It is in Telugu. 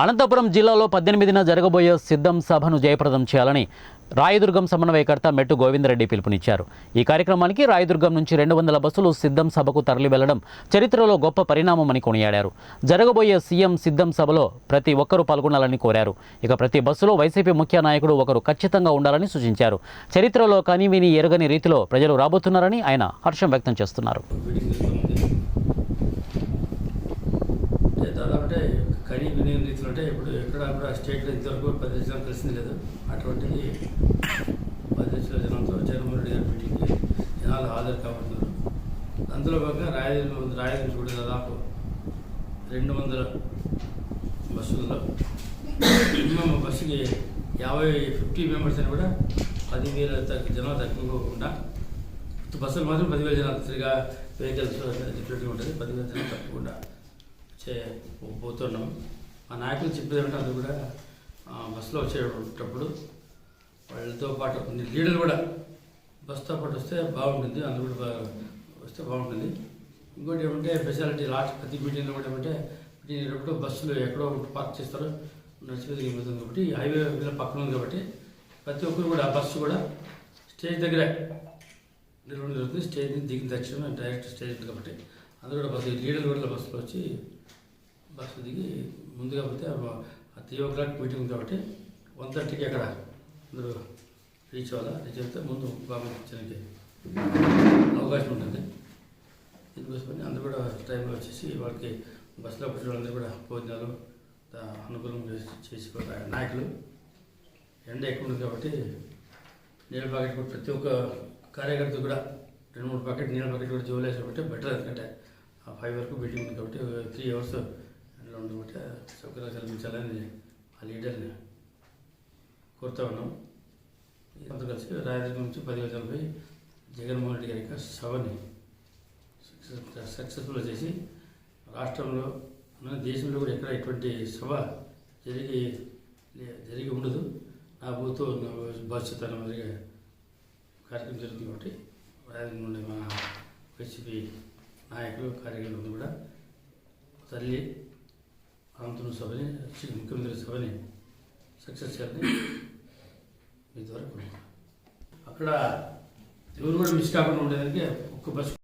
అనంతపురం జిల్లాలో పద్దెనిమిదిన జరగబోయే సిద్ధం సభను జయప్రదం చేయాలని రాయదుర్గం సమన్వయకర్త మెట్టు గోవిందరెడ్డి పిలుపునిచ్చారు. ఈ కార్యక్రమానికి రాయదుర్గం నుంచి రెండు వందల బస్సులు సిద్ధం సభకు తరలి వెళ్ళడం చరిత్రలో గొప్ప పరిణామమని కొనియాడారు. జరగబోయే సీఎం సిద్ధం సభలో ప్రతి ఒక్కరూ పాల్గొనాలని కోరారు. ఇక ప్రతి బస్సులో వైసీపీ ముఖ్య నాయకుడు ఒకరు ఖచ్చితంగా ఉండాలని సూచించారు. చరిత్రలో కనివిని ఎరగని రీతిలో ప్రజలు రాబోతున్నారని ఆయన హర్షం వ్యక్తం చేస్తున్నారు. అంటే కనీ వినియోగం తీసుకుంటే ఇప్పుడు ఎక్కడ కూడా స్టేట్లో ఇంతవరకు పది లక్షలు తెలిసింది లేదు. అటువంటిది పది లక్షల జనంతో జగన్మోహన్ రెడ్డి గారి మీటింగ్కి జనాలు హాజరు కాబడుతున్నారు అందులో భాగంగా రాయదుర్గం రాయదుర్గం కూడా దాదాపు రెండు వందల బస్సుల్లో మినిమం బస్సుకి యాభై ఫిఫ్టీ మెంబర్స్ అని కూడా పదివేల తగ్గ జనాలు తక్కువకుండా బస్సులు మాత్రం పదివేల జనాలు సరిగా వెహికల్స్ ఉంటుంది. పదివేల జనాలు తప్పకుండా చే పోతున్నాం. మా నాయకులు చెప్పేది ఏమంటే అందరూ కూడా బస్సులో వచ్చేటప్పుడు వాళ్ళతో పాటు కొన్ని లీడర్లు కూడా బస్సుతో పాటు వస్తే బాగుంటుంది అందరూ కూడా బాగా వస్తే బాగుంటుంది. ఇంకోటి ఏమంటే స్పెషాలిటీ లాస్ట్ ప్రతి మీటింగ్లో కూడా ఏమంటే మీటింగ్ అయినప్పుడు బస్సులు ఎక్కడో ఒకటి పార్క్ చేస్తారో నడిచిపోతే ఏమవుతుంది కాబట్టి హైవే మీద పక్కన ఉంది కాబట్టి ప్రతి ఒక్కరు కూడా ఆ బస్సు కూడా స్టేజ్ దగ్గరే నిర్వహణ జరుగుతుంది. స్టేజ్ నుంచి దిగిన దక్షిణ డైరెక్ట్ స్టేజ్ ఉంది కాబట్టి అందరూ కూడా బస్సు లీడర్లు కూడా బస్సులో వచ్చి బస్సు దిగి ముందుగా పోతే త్రీ ఓ క్లాక్ మీటింగ్ కాబట్టి వన్ థర్టీకి అక్కడ అందరూ రీచ్ అవ్వాలా? రీచ్ అయితే ముందు బాగా వచ్చడానికి అవకాశం ఉంటుంది. దీనికోసమని అందరూ కూడా టైంలో వచ్చేసి వాళ్ళకి బస్సులో కూర్చున్న వాళ్ళందరూ కూడా భోజనాలు అనుకూలం చేసి చేసి నాయకులు. ఎండ ఎక్కువ ఉంది కాబట్టి నీళ్ళ ప్యాకెట్ కూడా ప్రతి ఒక్క కార్యకర్త కూడా రెండు మూడు ప్యాకెట్ నీళ్ళ ప్యాకెట్ కూడా జోలేసి కాబట్టి బెటర్ ఎందుకంటే ఆ ఫైవ్ వరకు మీటింగ్ ఉంది కాబట్టి త్రీ అవర్స్ ఎండలో ఉండబట్టి సౌకర్యాలు కల్పించాలని ఆ లీడర్ని కోరుతా ఉన్నాం. అంతా కలిసి రాయదుర్గం నుంచి పదివేల తొంభై జగన్మోహన్ రెడ్డి గారి యొక్క సభని సక్సెస్ఫుల్ చేసి రాష్ట్రంలో మన దేశంలో కూడా ఎక్కడ ఎటువంటి సభ జరిగి లే- జరిగి ఉండదు. నా భూతో నా భవిష్యత్ అన్న మాదిరిగా కార్యక్రమం జరుగుతుంది కాబట్టి రాయదుర్గం నుండి మా వైసీపీ నాయకులు కార్యకర్తలు కూడా తల్లి అనంతరం సభని శ్రీ ముఖ్యమంత్రి సభని సక్సెస్ చేయాలని మీ ద్వారా అక్కడ ఎవరు కూడా మిస్ కాకుండా ఉండేదానికి ఒక్క బస్సు